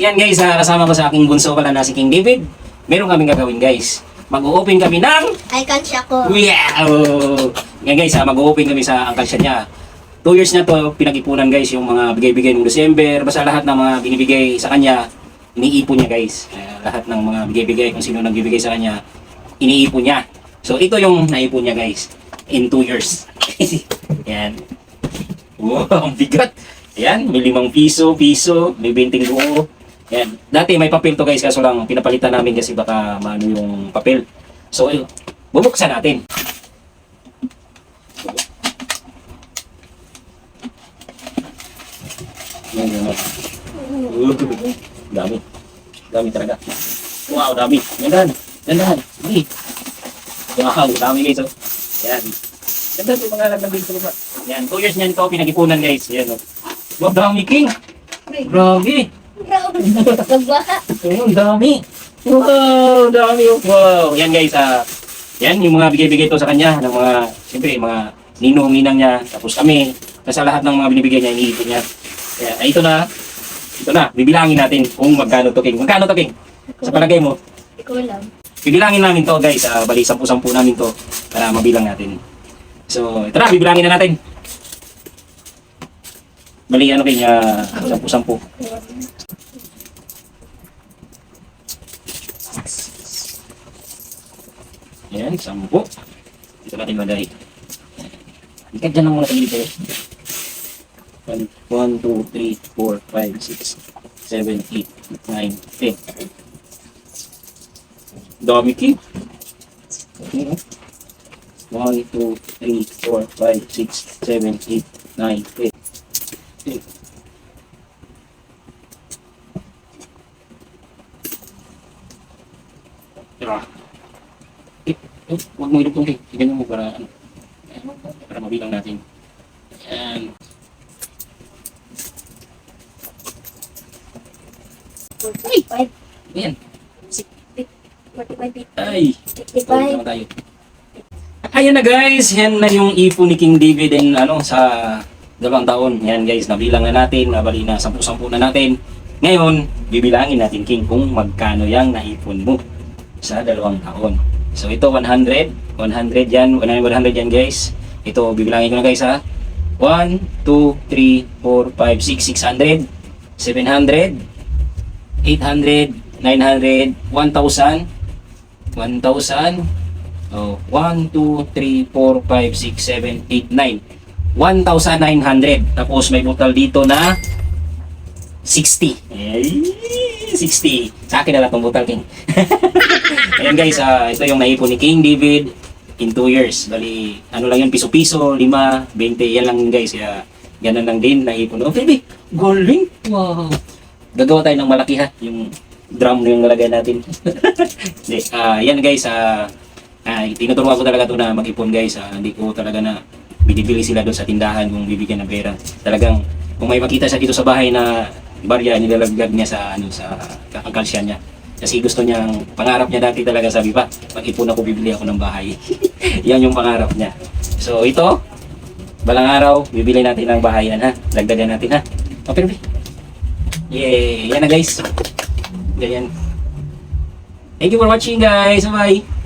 yan guys, ah, kasama ko sa aking bunso pala na si King David. Meron kaming gagawin guys. Mag-open kami ng... Ay, kansya ko. Wow! Yan guys, ha, mag-open kami sa angkal siya niya. Two years na to, pinag-ipunan guys yung mga bigay-bigay ng December. Basta lahat ng mga binibigay sa kanya, iniipon niya guys. Eh, lahat ng mga bigay-bigay, kung sino nagbibigay sa kanya, iniipon niya. So ito yung naipon niya guys. In two years. Yan. Wow, ang bigat. Yan, may limang piso, piso, may 20 buo. Yan. Dati may papel to guys, kaso lang pinapalitan namin kasi baka maano yung papel. So, ayun, bubuksan natin. Yan, yan. Uh, dami. Dami talaga. Wow, dami. Gandahan. Gandahan. Dali. Wow, dami guys. Oh. Yan. Ganda yung mga laglag dito sa baba. Yan, 2 years niyan to, pinag-ipunan guys. Yan, oh. Wow, dami king. Grabe. Nagbaha. Oh, ang dami. Wow, dami. oh. Wow. Yan guys, ah. yan yung mga bigay-bigay to sa kanya ng mga, siyempre, mga ninong, ninang niya. Tapos kami, sa lahat ng mga binibigay niya, iniipon niya. Kaya, ah, ito na. Ito na, bibilangin natin kung magkano to, King. Magkano to, King? Sa palagay mo, Ikaw lang. bibilangin namin to, guys. Ah, bali, sampu-sampu namin to para mabilang natin. So, ito na, bibilangin na natin. Bali, ano, King, ah, sampu-sampu. Ayan, sampu. Dito natin lagay. Ikat dyan lang muna sa gilid eh. 1, 2, 3, 4, 5, 6, 7, 8, 9, 10. Dami ki. 1, 2, 3, 4, 5, 6, 7, 8, 9, 10. Ah. Eh, eh, huwag mo ilugtong eh. Ganyan mo para ano. Para mabilang natin. Ayan. Forty-five. Ayan. Ay. Fifty-five. naman tayo. Ayan na guys, yan na yung ipon ni King David and ano sa dalawang taon. Yan guys, nabilang na natin, nabali na 10-10 na natin. Ngayon, bibilangin natin King kung magkano yung naipon mo sa dalawang taon. So ito 100, 100 yan, 100 yan guys. Ito bibilangin ko na guys ha. 1, 2, 3, 4, 5, 6, 600, 700, 800, 900, 1,000, 1,000, Oh, 1, 2, 3, 4, 5, 6, 7, 8, 9. 1,900. Tapos may butal dito na 60. Ay, 60. Sa akin na lang itong butal, King. Ayan guys, ah, ito yung naipon ni King David in 2 years. Bali, ano lang yun, piso-piso, 5, 20, yan lang guys. Kaya, ganun lang din naipon. Oh, baby, galing. Wow. Gagawa tayo ng malaki ha, yung drum na yung nalagay natin. Hindi, ah, yan guys, ah, Ah, tinuturuan ko talaga to na mag-ipon guys. Ah, hindi ko talaga na binibili sila doon sa tindahan kung bibigyan ng pera. Talagang kung may makita siya dito sa bahay na barya, nilalaglag niya sa ano sa kakalsya niya. Kasi gusto niya, pangarap niya dati talaga sabi pa, pag-ipon ako bibili ako ng bahay. Yan yung pangarap niya. So ito, balang araw, bibili natin ng bahayan ha. Dagdagan natin ha. Okay, Ruby. Yay! Yan na guys. Ganyan. Thank you for watching guys. Bye-bye.